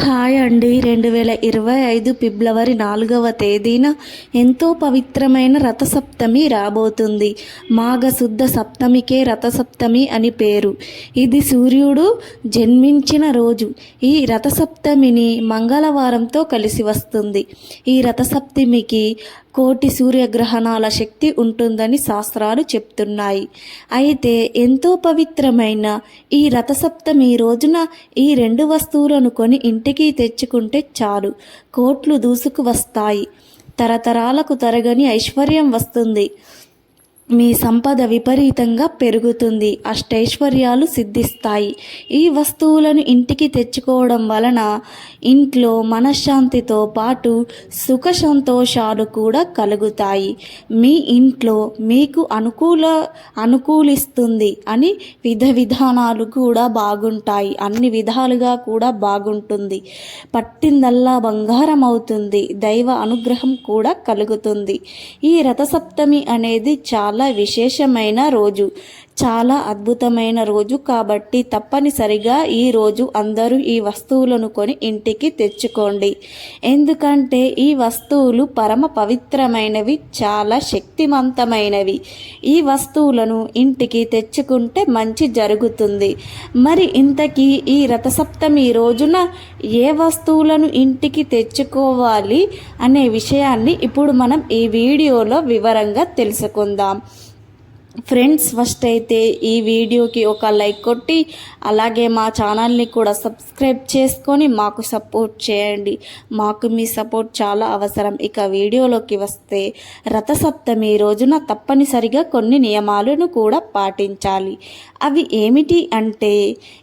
Hi అండి రెండు వేల ఇరవై ఐదు ఫిబ్రవరి నాలుగవ తేదీన ఎంతో పవిత్రమైన రథసప్తమి రాబోతుంది. మాఘ శుద్ధ సప్తమికే రథసప్తమి అని పేరు. ఇది సూర్యుడు జన్మించిన రోజు. ఈ రథసప్తమిని మంగళవారంతో కలిసి వస్తుంది. ఈ రథసప్తమికి కోటి సూర్యగ్రహణాల శక్తి ఉంటుందని శాస్త్రాలు చెప్తున్నాయి. అయితే ఎంతో పవిత్రమైన ఈ రథసప్తమి రోజున ఈ రెండు వస్తువులను కొని ఇంటికి తెచ్చుకుంటే చాలు. కోట్లు దూసుకు వస్తాయి తరతరాలకు తరగని ఐశ్వర్యం వస్తుంది. మీ సంపద విపరీతంగా పెరుగుతుంది అష్టైశ్వర్యాలు సిద్ధిస్తాయి. ఈ వస్తువులను ఇంటికి తెచ్చుకోవడం వలన ఇంట్లో మనశ్శాంతితో పాటు సుఖ సంతోషాలు కూడా కలుగుతాయి. మీ ఇంట్లో మీకు అనుకూల అనుకూలిస్తుంది అని విధ విధానాలు కూడా బాగుంటాయి. అన్ని విధాలుగా కూడా బాగుంటుంది. పట్టిందల్లా బంగారం అవుతుంది. దైవ అనుగ్రహం కూడా కలుగుతుంది. ఈ రథసప్తమి అనేది చాలా చాలా విశేషమైన రోజు. చాలా అద్భుతమైన రోజు కాబట్టి తప్పనిసరిగా ఈ రోజు అందరూ ఈ వస్తువులను కొని ఇంటికి తెచ్చుకోండి. ఎందుకంటే ఈ వస్తువులు పరమ పవిత్రమైనవి చాలా శక్తివంతమైనవి ఈ వస్తువులను ఇంటికి తెచ్చుకుంటే మంచి జరుగుతుంది. మరి ఇంతకీ ఈ రథసప్తమి రోజున ఏ వస్తువులను ఇంటికి తెచ్చుకోవాలి అనే విషయాన్ని ఇప్పుడు మనం ఈ వీడియోలో వివరంగా తెలుసుకుందాం. ఫ్రెండ్స్ ఫస్ట్ అయితే ఈ వీడియోకి ఒక లైక్ కొట్టి అలాగే మా ఛానల్ని కూడా సబ్స్క్రైబ్ చేసుకొని మాకు సపోర్ట్ చేయండి. మాకు మీ సపోర్ట్ చాలా అవసరం. ఇక వీడియోలోకి వస్తే రథసప్తమి రోజున తప్పనిసరిగా కొన్ని నియమాలను కూడా పాటించాలి. అవి ఏమిటి అంటే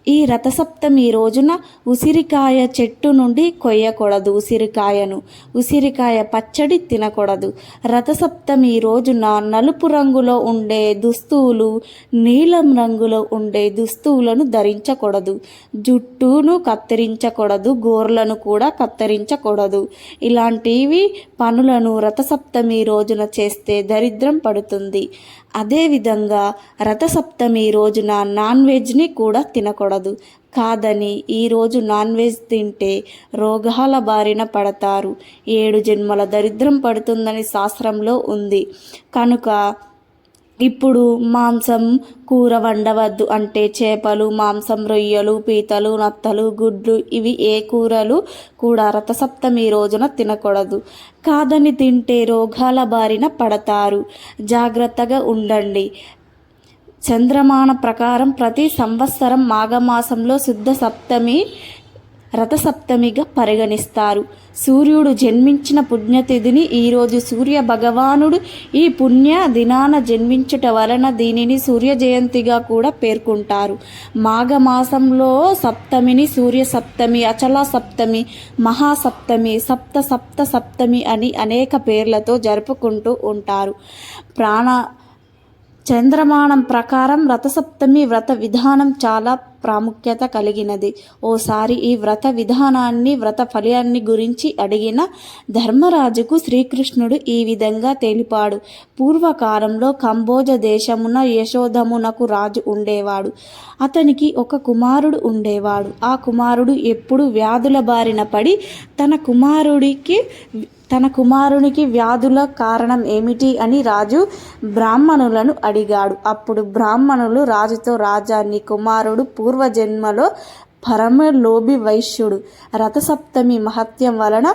ఈ రథసప్తమి రోజున ఉసిరికాయ చెట్టు నుండి కొయ్యకూడదు ఉసిరికాయను. ఉసిరికాయ పచ్చడి తినకూడదు. రథసప్తమి రోజున నలుపు రంగులో ఉండే దుస్తువులు నీలం రంగులో ఉండే దుస్తువులను ధరించకూడదు. జుట్టును కత్తిరించకూడదు గోర్లను కూడా కత్తిరించకూడదు. ఇలాంటివి పనులను రథసప్తమి రోజున చేస్తే దరిద్రం పడుతుంది. అదేవిధంగా రథసప్తమి రోజున నాన్ వెజ్ని కూడా తినకూడదు. కాదని ఈరోజు నాన్ వెజ్ తింటే రోగాల బారిన పడతారు. ఏడు జన్మల దరిద్రం పడుతుందని శాస్త్రంలో ఉంది. కనుక ఇప్పుడు మాంసం కూర వండవద్దు అంటే చేపలు మాంసం రొయ్యలు పీతలు నత్తలు గుడ్లు ఇవి ఏ కూరలు కూడా రథసప్తమి రోజున తినకూడదు. కాదని తింటే రోగాల బారిన పడతారు. జాగ్రత్తగా ఉండండి. చంద్రమాన ప్రకారం ప్రతి సంవత్సరం మాఘమాసంలో శుద్ధ సప్తమి రథసప్తమిగా పరిగణిస్తారు. సూర్యుడు జన్మించిన పుణ్యతిథిని ఈరోజు సూర్య భగవానుడు ఈ పుణ్య దినాన జన్మించుట వలన దీనిని సూర్య జయంతిగా కూడా పేర్కొంటారు. మాఘమాసంలో సప్తమిని సూర్య సప్తమి అచల సప్తమి మహాసప్తమి సప్త సప్త సప్తమి అని అనేక పేర్లతో జరుపుకుంటూ ఉంటారు. ప్రాణ చంద్రమానం ప్రకారం రథసప్తమి వ్రత విధానం చాలా ప్రాముఖ్యత కలిగినది. ఓసారి ఈ వ్రత విధానాన్ని వ్రత ఫలాన్ని గురించి అడిగిన ధర్మరాజుకు శ్రీకృష్ణుడు ఈ విధంగా తెలిపాడు. పూర్వకాలంలో కంబోజ దేశమున యశోధమునకు రాజు ఉండేవాడు. అతనికి ఒక కుమారుడు ఉండేవాడు. ఆ కుమారుడు ఎప్పుడు వ్యాధుల బారిన పడి తన కుమారుడికి తన కుమారునికి వ్యాధుల కారణం ఏమిటి అని రాజు బ్రాహ్మణులను అడిగాడు. అప్పుడు బ్రాహ్మణులు రాజుతో రాజా నీ కుమారుడు పూర్వజన్మలో పరమలోభి వైశ్యుడు. రథసప్తమి మహత్యం వలన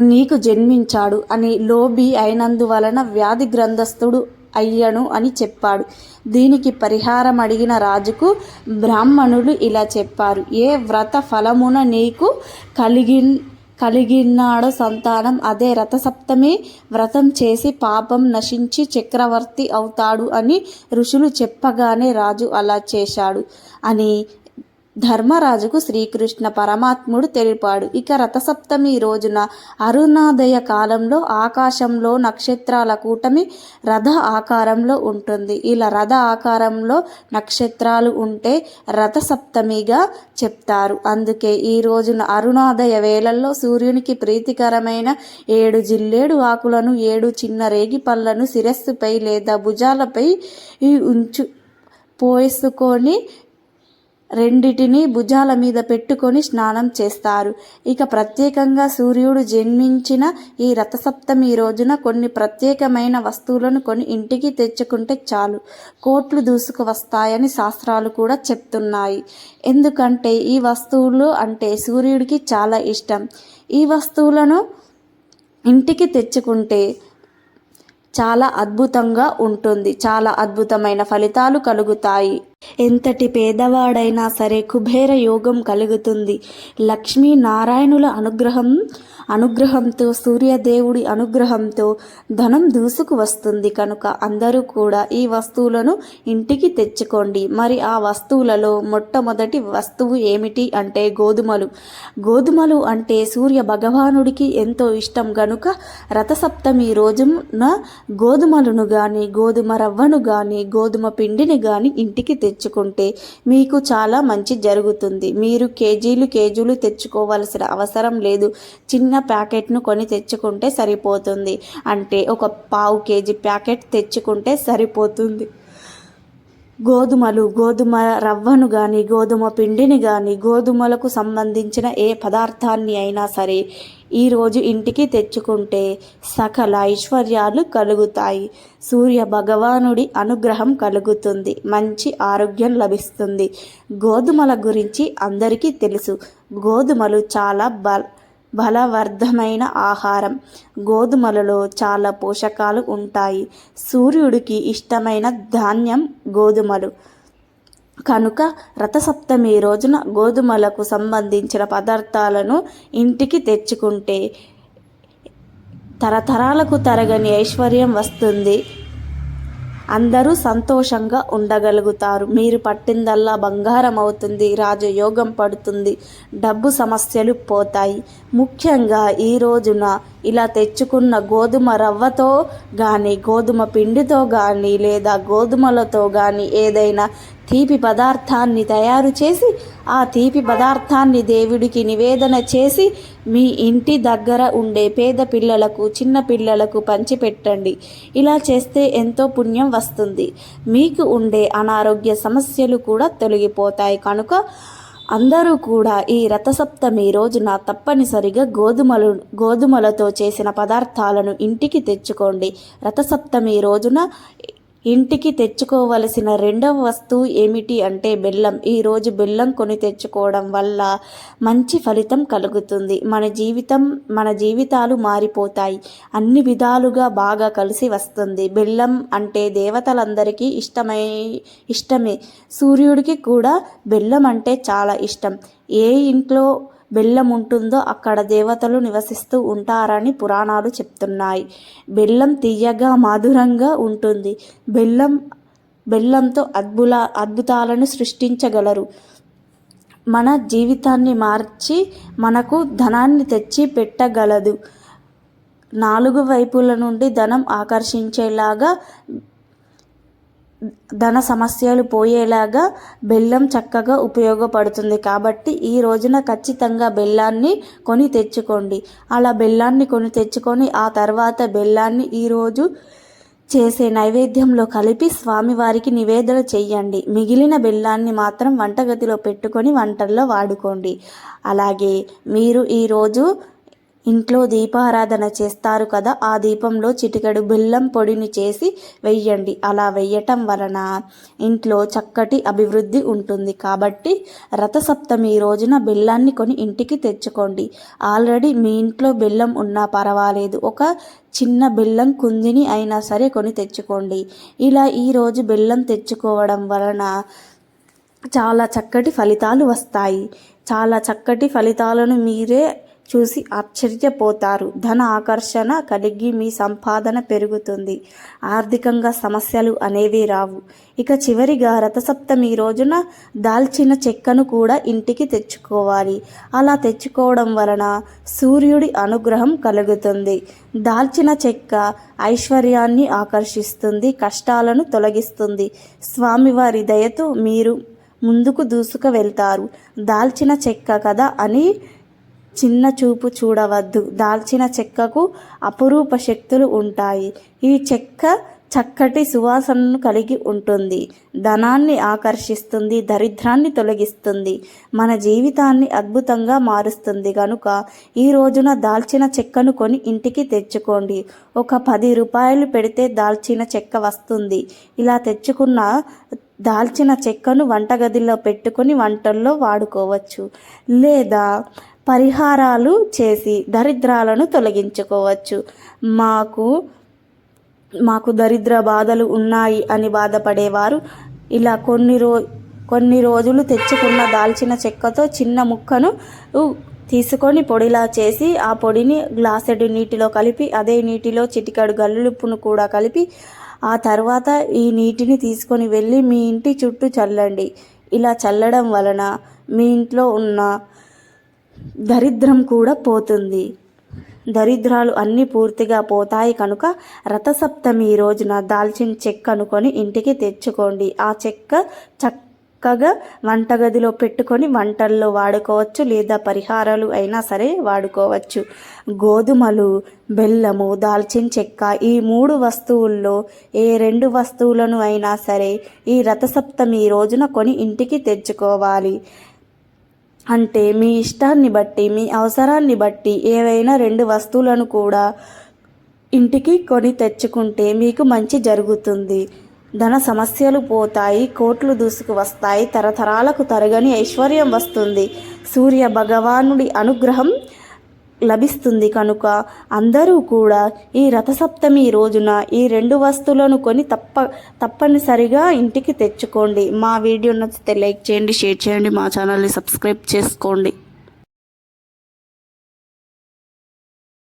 నీకు జన్మించాడు అని లోబి అయినందువలన వ్యాధి గ్రంథస్థుడు అయ్యను అని చెప్పాడు. దీనికి పరిహారం అడిగిన రాజుకు బ్రాహ్మణులు ఇలా చెప్పారు. ఏ వ్రత ఫలమున నీకు కలిగి కలిగినాడు సంతానం. అదే రథసప్తమి వ్రతం చేసి పాపం నశించి చక్రవర్తి అవుతాడు అని ఋషులు చెప్పగానే రాజు అలా చేశాడు. అని ధర్మరాజుకు శ్రీకృష్ణ పరమాత్ముడు తెలిపాడు. ఇక రథసప్తమి రోజున అరుణోదయ కాలంలో ఆకాశంలో నక్షత్రాల కూటమి రథ ఆకారంలో ఉంటుంది. ఇలా రథ ఆకారంలో నక్షత్రాలు ఉంటే రథసప్తమిగా చెప్తారు. అందుకే ఈ రోజున అరుణోదయ వేళల్లో సూర్యునికి ప్రీతికరమైన ఏడు జిల్లేడు ఆకులను ఏడు చిన్న రేగి పళ్ళను శిరస్సుపై లేదా భుజాలపై ఉంచు పోసుకొని రెండిటిని భుజాల మీద పెట్టుకొని స్నానం చేస్తారు. ఇక ప్రత్యేకంగా సూర్యుడు జన్మించిన ఈ రథసప్తమి రోజున కొన్ని ప్రత్యేకమైన వస్తువులను కొని ఇంటికి తెచ్చుకుంటే చాలు. కోట్లు దూసుకు వస్తాయని శాస్త్రాలు కూడా చెప్తున్నాయి. ఎందుకంటే ఈ వస్తువులు అంటే సూర్యుడికి చాలా ఇష్టం. ఈ వస్తువులను ఇంటికి తెచ్చుకుంటే చాలా అద్భుతంగా ఉంటుంది. చాలా అద్భుతమైన ఫలితాలు కలుగుతాయి. ఎంతటి పేదవాడైనా సరే కుబేర యోగం కలుగుతుంది. లక్ష్మీ నారాయణుల అనుగ్రహం అనుగ్రహంతో సూర్యదేవుడి అనుగ్రహంతో ధనం దూసుకు వస్తుంది. కనుక అందరూ కూడా ఈ వస్తువులను ఇంటికి తెచ్చుకోండి. మరి ఆ వస్తువులలో మొట్టమొదటి వస్తువు ఏమిటి అంటే గోధుమలు. గోధుమలు అంటే సూర్య భగవానుడికి ఎంతో ఇష్టం. గనుక రథసప్తమి రోజున గోధుమలను కానీ గోధుమ రవ్వను కానీ గోధుమ పిండిని కానీ ఇంటికి తెచ్చుకుంటే మీకు చాలా మంచి జరుగుతుంది. మీరు కేజీలు కేజీలు తెచ్చుకోవాల్సిన అవసరం లేదు. చిన్న ప్యాకెట్ను కొని తెచ్చుకుంటే సరిపోతుంది. అంటే ఒక పావు కేజీ ప్యాకెట్ తెచ్చుకుంటే సరిపోతుంది. గోధుమలు గోధుమ రవ్వను కానీ గోధుమ పిండిని కానీ గోధుమలకు సంబంధించిన ఏ పదార్థాన్ని అయినా సరే ఈరోజు ఇంటికి తెచ్చుకుంటే సకల ఐశ్వర్యాలు కలుగుతాయి. సూర్య భగవానుడి అనుగ్రహం కలుగుతుంది. మంచి ఆరోగ్యం లభిస్తుంది. గోధుమల గురించి అందరికీ తెలుసు. గోధుమలు చాలా బ బలవర్ధమైన ఆహారం. గోధుమలలో చాలా పోషకాలు ఉంటాయి. సూర్యుడికి ఇష్టమైన ధాన్యం గోధుమలు. కనుక రథసప్తమి రోజున గోధుమలకు సంబంధించిన పదార్థాలను ఇంటికి తెచ్చుకుంటే తరతరాలకు తరగని ఐశ్వర్యం వస్తుంది. అందరూ సంతోషంగా ఉండగలుగుతారు. మీరు పట్టిందల్లా బంగారం అవుతుంది రాజయోగం పడుతుంది డబ్బు సమస్యలు పోతాయి. ముఖ్యంగా ఈ రోజున ఇలా తెచ్చుకున్న గోధుమ రవ్వతో కానీ గోధుమ పిండితో కానీ లేదా గోధుమలతో కానీ ఏదైనా తీపి పదార్థాన్ని తయారు చేసి ఆ తీపి పదార్థాన్ని దేవుడికి నివేదన చేసి మీ ఇంటి దగ్గర ఉండే పేద పిల్లలకు చిన్న పిల్లలకు పంచిపెట్టండి. ఇలా చేస్తే ఎంతో పుణ్యం వస్తుంది. మీకు ఉండే అనారోగ్య సమస్యలు కూడా తొలగిపోతాయి కనుక అందరూ కూడా ఈ రథసప్తమి రోజున తప్పనిసరిగా గోధుమలు గోధుమలతో చేసిన పదార్థాలను ఇంటికి తెచ్చుకోండి. రథసప్తమి రోజున ఇంటికి తెచ్చుకోవలసిన రెండవ వస్తువు ఏమిటి అంటే బెల్లం. ఈరోజు బెల్లం కొని తెచ్చుకోవడం వల్ల మంచి ఫలితం కలుగుతుంది. మన జీవితం మన జీవితాలు మారిపోతాయి. అన్ని విధాలుగా బాగా కలిసి వస్తుంది. బెల్లం అంటే దేవతలందరికీ ఇష్టమై ఇష్టమే. సూర్యుడికి కూడా బెల్లం అంటే చాలా ఇష్టం. ఏ ఇంట్లో బెల్లం ఉంటుందో అక్కడ దేవతలు నివసిస్తూ ఉంటారని పురాణాలు చెప్తున్నాయి. బెల్లం తీయగా మధురంగా ఉంటుంది. బెల్లం బెల్లంతో అద్భుల అద్భుతాలను సృష్టించగలరు. మన జీవితాన్ని మార్చి మనకు ధనాన్ని తెచ్చి పెట్టగలదు. నాలుగు వైపుల నుండి ధనం ఆకర్షించేలాగా ధన సమస్యలు పోయేలాగా బెల్లం చక్కగా ఉపయోగపడుతుంది. కాబట్టి ఈ రోజున ఖచ్చితంగా బెల్లాన్ని కొని తెచ్చుకోండి. అలా బెల్లాన్ని కొని తెచ్చుకొని ఆ తర్వాత బెల్లాన్ని ఈరోజు చేసే నైవేద్యంలో కలిపి స్వామివారికి నివేదన చెయ్యండి. మిగిలిన బెల్లాన్ని మాత్రం వంటగదిలో పెట్టుకొని వంటల్లో వాడుకోండి. అలాగే మీరు ఈరోజు ఇంట్లో దీపారాధన చేస్తారు కదా ఆ దీపంలో చిటికెడు బెల్లం పొడిని చేసి వెయ్యండి. అలా వెయ్యటం వలన ఇంట్లో చక్కటి అభివృద్ధి ఉంటుంది. కాబట్టి రథసప్తమి రోజున బెల్లాన్ని కొని ఇంటికి తెచ్చుకోండి. ఆల్రెడీ మీ ఇంట్లో బెల్లం ఉన్నా పర్వాలేదు. ఒక చిన్న బెల్లం కుందిని అయినా సరే కొని తెచ్చుకోండి. ఇలా ఈరోజు బెల్లం తెచ్చుకోవడం వలన చాలా చక్కటి ఫలితాలు వస్తాయి. చాలా చక్కటి ఫలితాలను మీరే చూసి ఆశ్చర్యపోతారు. ధన ఆకర్షణ కలిగి మీ సంపాదన పెరుగుతుంది. ఆర్థికంగా సమస్యలు అనేవి రావు. ఇక చివరిగా రథసప్తమి రోజున దాల్చిన చెక్కను కూడా ఇంటికి తెచ్చుకోవాలి. అలా తెచ్చుకోవడం వలన సూర్యుడి అనుగ్రహం కలుగుతుంది. దాల్చిన చెక్క ఐశ్వర్యాన్ని ఆకర్షిస్తుంది కష్టాలను తొలగిస్తుంది. స్వామివారి దయతో మీరు ముందుకు దూసుకు వెళ్తారు. దాల్చిన చెక్క కదా అని చిన్న చూపు చూడవద్దు. దాల్చిన చెక్కకు అపురూప శక్తులు ఉంటాయి. ఈ చెక్క చక్కటి సువాసనను కలిగి ఉంటుంది. ధనాన్ని ఆకర్షిస్తుంది దరిద్రాన్ని తొలగిస్తుంది మన జీవితాన్ని అద్భుతంగా మారుస్తుంది. కనుక ఈ రోజున దాల్చిన చెక్కను కొని ఇంటికి తెచ్చుకోండి. ఒక పది రూపాయలు పెడితే దాల్చిన చెక్క వస్తుంది. ఇలా తెచ్చుకున్న దాల్చిన చెక్కను వంటగదిలో పెట్టుకొని వంటల్లో వాడుకోవచ్చు. లేదా పరిహారాలు చేసి దరిద్రాలను తొలగించుకోవచ్చు. మాకు మాకు దరిద్ర బాధలు ఉన్నాయి అని బాధపడేవారు. ఇలా కొన్ని రో కొన్ని రోజులు తెచ్చుకున్న దాల్చిన చెక్కతో చిన్న ముక్కను తీసుకొని పొడిలా చేసి ఆ పొడిని గ్లాసెడు నీటిలో కలిపి అదే నీటిలో చిటికెడు గల్లులుప్పును కూడా కలిపి ఆ తర్వాత ఈ నీటిని తీసుకొని వెళ్ళి మీ ఇంటి చుట్టూ చల్లండి. ఇలా చల్లడం వలన మీ ఇంట్లో ఉన్న దరిద్రం కూడా పోతుంది. దరిద్రాలు అన్నీ పూర్తిగా పోతాయి కనుక రథసప్తమి రోజున దాల్చిన చెక్క అనుకొని ఇంటికి తెచ్చుకోండి. ఆ చెక్క చక్కగా వంటగదిలో పెట్టుకొని వంటల్లో వాడుకోవచ్చు లేదా పరిహారాలు అయినా సరే వాడుకోవచ్చు. గోధుమలు బెల్లము దాల్చిన చెక్క ఈ మూడు వస్తువుల్లో ఏ రెండు వస్తువులను అయినా సరే ఈ రథసప్తమి రోజున కొని ఇంటికి తెచ్చుకోవాలి. అంటే మీ ఇష్టాన్ని బట్టి మీ అవసరాన్ని బట్టి ఏవైనా రెండు వస్తువులను కూడా ఇంటికి కొని తెచ్చుకుంటే మీకు మంచి జరుగుతుంది. ధన సమస్యలు పోతాయి కోట్లు దూసుకు వస్తాయి తరతరాలకు తరగని ఐశ్వర్యం వస్తుంది. సూర్య భగవానుడి అనుగ్రహం లభిస్తుంది కనుక అందరూ కూడా ఈ రథసప్తమి రోజున ఈ రెండు వస్తువులను కొని తప్ప తప్పనిసరిగా ఇంటికి తెచ్చుకోండి. మా వీడియో నచ్చితే లైక్ చేయండి షేర్ చేయండి మా ఛానల్ని సబ్స్క్రైబ్ చేసుకోండి.